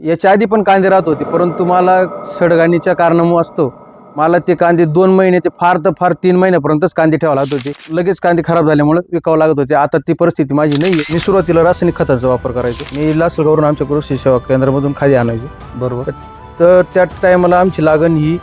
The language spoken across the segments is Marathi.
याच्या आधी पण कांदे राहत होते परंतु मला सडगाणीच्या कारणामुळे असतो. मला ते कांदे दोन महिने ते फार तर फार तीन महिन्यापर्यंतच कांदे ठेवावे लागत होते. लगेच कांदे खराब झाल्यामुळे विकावं लागत होते. आता ती परिस्थिती माझी नाही आहे मी सुरुवातीला रासायनिक खताचा वापर करायचो. मी लासलगावरून आमच्या कृषी सेवा केंद्रामधून खाली आणायचो. बरोबर. तर त्या टायमाला आमची लागण ही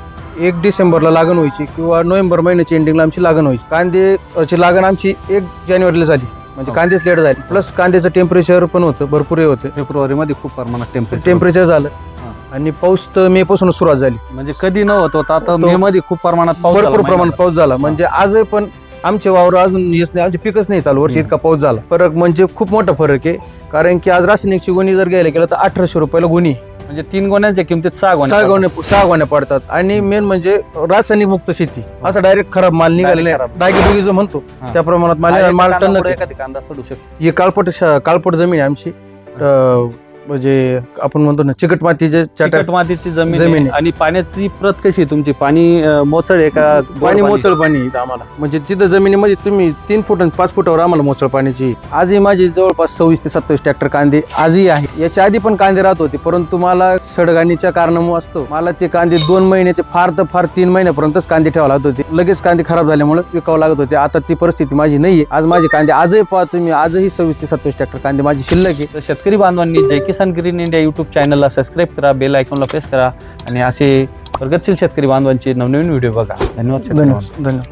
एक डिसेंबरला लागण व्हायची किंवा नोव्हेंबर महिन्याची एंडिंगला आमची लागण व्हायची. कांद्याची लागण आमची एक जानेवारीला झाली. म्हणजे हो. कांदेच लेट झाले. प्लस कांद्याचं टेम्परेचर पण होतं भरपूर हे होतं. फेब्रुवारी मध्ये खूप प्रमाणात टेम्परेचर टेम्परेचर झालं. हा. आणि पाऊस तर मे पासून सुरुवात झाली. म्हणजे कधी न होत होता आता तो- मे मध्ये खूप प्रमाणात पाऊस झाला भरपूर प्रमाणात. पाऊस झाला. म्हणजे आज पण आमचे वावर अजून येत नाही आमचे पिकच नाही चालू. वर्षी हम्म. इतका पाऊस झाला. फरक म्हणजे खूप मोठा फरक आहे. कारण की आज रासायनिकची गुणी जर घ्यायला गेलं तर अठराशे रुपयाला गुणी म्हणजे तीन गोण्यांच्या किमतीत सहा सहा गोण्या गोण्या सहा गोण्या पडतात. आणि मेन म्हणजे रासायनिक मुक्त शेती. असं डायरेक्ट खराब माल निघालेला Direct नाही खराब. डायगी जो म्हणतो. हा. त्या प्रमाणात माल हा, एका माल टन एखादी कांदा सडू शकतो. ही काळपट श- काळपट जमीन आहे आमची. अं, म्हणजे आपण म्हणतो ना चिकट मातीचे चिकट मातीची जमीन जमीन आहे. आहे. आणि पाण्याची प्रत कशी आहे तुमची? पाणी अं, मोचळ आहे का गोड पाणी मोचळ पाणी इथं आम्हाला. म्हणजे तिथं जमिनीमध्ये तुम्ही तीन फूट आणि पाच फुटावर आम्हाला मोचळ पाण्याची. आजही माझी जवळपास सव्वीस ते सत्तावीस ट्रॅक्टर कांदे आजही आहे. याच्या आधी पण कांदे राहत होते परंतु मला सडगाणीच्या कारणामुळे असतो. मला ते कांदे दोन महिने ते फार तर फार तीन महिन्यापर्यंतच कांदे ठेवावे लागत होते. लगेच कांदे खराब झाल्यामुळे विकावं लागत होते. आता ती परिस्थिती माझी नाहीये. आज माझे कांदे आजही पाहा तुम्ही. आजही सव्वीस ते सत्तावीस ट्रॅक्टर कांदे माझी शिल्लक आहे. तर शेतकरी बांधवांनी किसान ग्रीन इंडिया युट्यूब चॅनलला सबस्क्राईब करा बेल आयकॉनला प्रेस करा. आणि असे प्रगतशील शेतकरी बांधवांचे नवनवीन व्हिडिओ बघा. धन्यवाद. धन्यवाद. धन्यवाद.